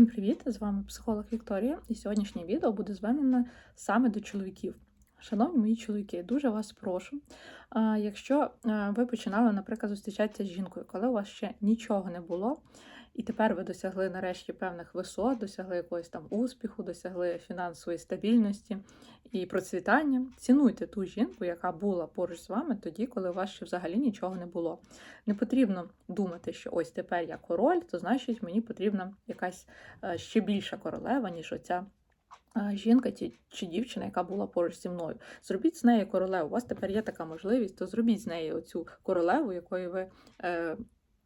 Всім привіт! З вами психолог Вікторія, і сьогоднішнє відео буде звернене саме до чоловіків. Шановні мої чоловіки, дуже вас прошу. Якщо ви починали, наприклад, зустрічатися з жінкою, коли у вас ще нічого не було, і тепер ви досягли нарешті певних висот, досягли якогось там успіху, досягли фінансової стабільності і процвітання, цінуйте ту жінку, яка була поруч з вами тоді, коли у вас ще взагалі нічого не було. Не потрібно думати, що ось тепер я король, то значить мені потрібна якась е, ще більша королева, ніж оця. е, Жінка чи дівчина, яка була поруч зі мною, зробіть з неї королеву. У вас тепер є така можливість, то зробіть з неї оцю королеву, якою ви е,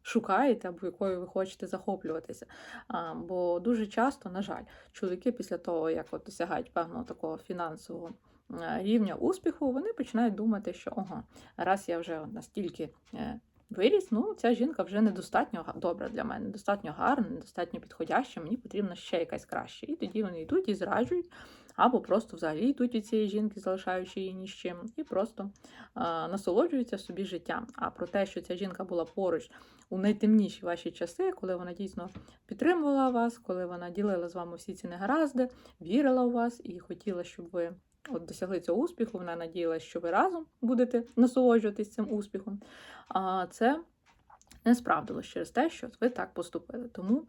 шукаєте або якою ви хочете захоплюватися. А, бо дуже часто, на жаль, чоловіки після того, як от досягають певного такого фінансового е, рівня успіху, вони починають думати, що ага, раз я вже настільки е, виріс, ну ця жінка вже недостатньо добра для мене, недостатньо гарна, недостатньо підходяща, мені потрібна ще якась краща. І тоді вони йдуть і зраджують, або просто взагалі йдуть від цієї жінки, залишаючи її ні з чим, і просто а, насолоджуються собі життям. А про те, що ця жінка була поруч у найтемніші ваші часи, коли вона дійсно підтримувала вас, коли вона ділила з вами всі ці негаразди, вірила у вас і хотіла, щоб ви. От досягли цього успіху, вона надіялася, що ви разом будете насолоджуватись цим успіхом. А це не справдилось через те, що ви так поступили. Тому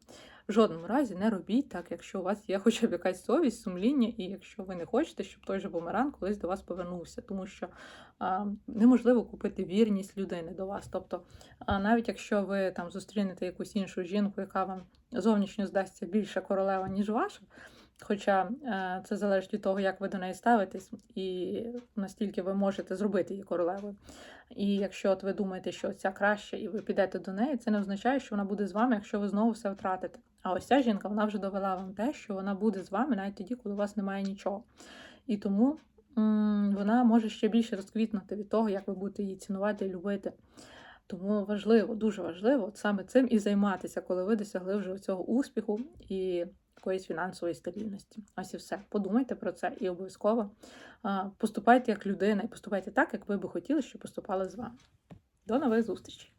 в жодному разі не робіть так, якщо у вас є хоча б якась совість, сумління, і якщо ви не хочете, щоб той же бумеранг колись до вас повернувся, тому що а, неможливо купити вірність людини до вас. Тобто, а, навіть якщо ви там зустрінете якусь іншу жінку, яка вам зовнішньо здасться більше королева, ніж ваша. Хоча е, це залежить від того, як ви до неї ставитесь, і настільки ви можете зробити її королевою. І якщо от ви думаєте, що ця краще, і ви підете до неї, це не означає, що вона буде з вами, якщо ви знову все втратите. А ось ця жінка вона вже довела вам те, що вона буде з вами навіть тоді, коли у вас немає нічого. І тому вона може ще більше розквітнути від того, як ви будете її цінувати і любити. Тому важливо, дуже важливо от саме цим і займатися, коли ви досягли вже цього успіху і якоїсь фінансової стабільності. Ось і все. Подумайте про це і обов'язково поступайте як людина, і поступайте так, як ви би хотіли, щоб поступали з вами. До нових зустрічей!